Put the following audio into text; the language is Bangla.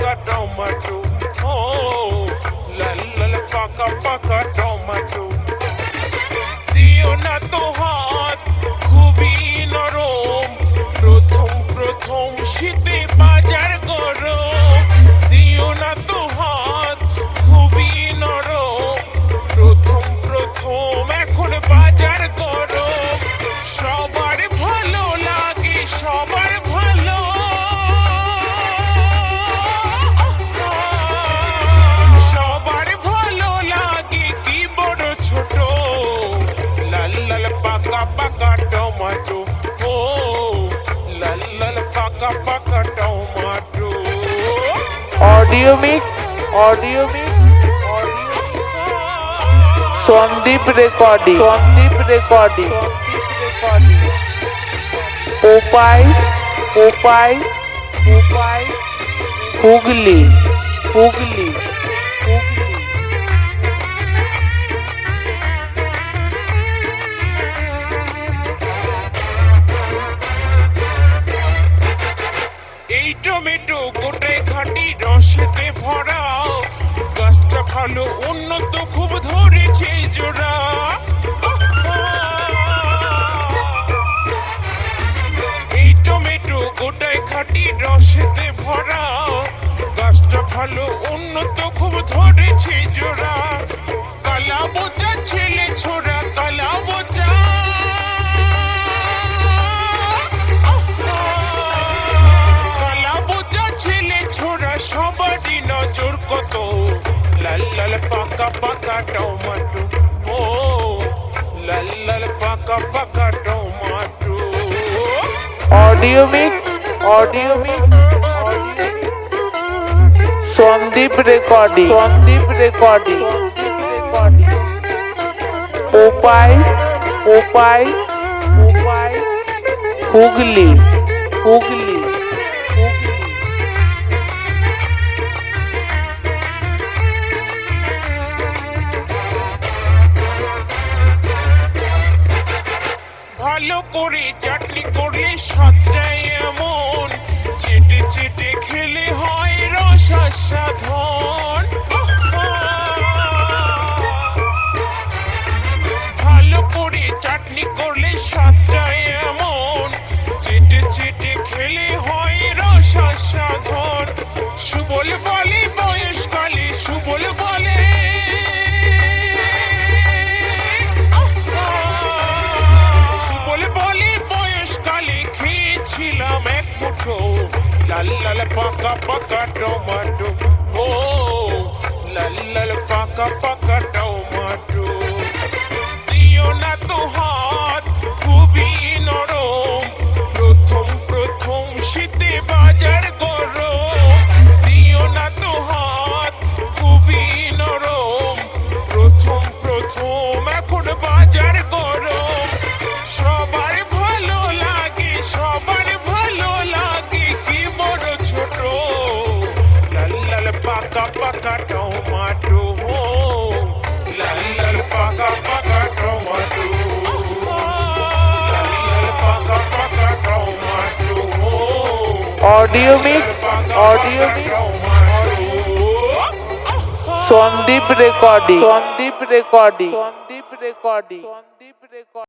paka tomato. Oh, la paka paka tomato. Do you not paka tomato. Oh, la la la paka paka tomato. Audio mix, audio mix, audio mix. Swandeep recording, Swandeep recording. Popeye, Popeye, Popeye. Hugli, Hugli, Hugli. Tomato গোটায় খাটি রসেতে ভরা গাছটা ভালো, উন্নত, খুব ধরেছে জোড়া। এই টমেটো গোটায় খাটি রসেতে ভরা গাছটা ভালো, উন্নত, খুব ধরেছে জোড়া। లల్లల paka పక్క టొమాటో ఓ లల్లల paka paka tomato audio mix audio mix Sandeep recording Sandeep recording Popeye Popeye Popeye Hooghly Hooghly ভালো করে চাটনি করলে সাতটায় এমন। চেটে চেটে খেলে হয় রস সাধন ভালো করে চাটনি করলে সাতটায় এমন। চেটে চেটে খেলে হয় রস সাধন সুবল লাল পাকা পাকা টমাটো ও লাল পাকা পাকা টমাটো দিও না তো audio mix audio Sandeep recording Sandeep recording Sandeep recording Sandeep recording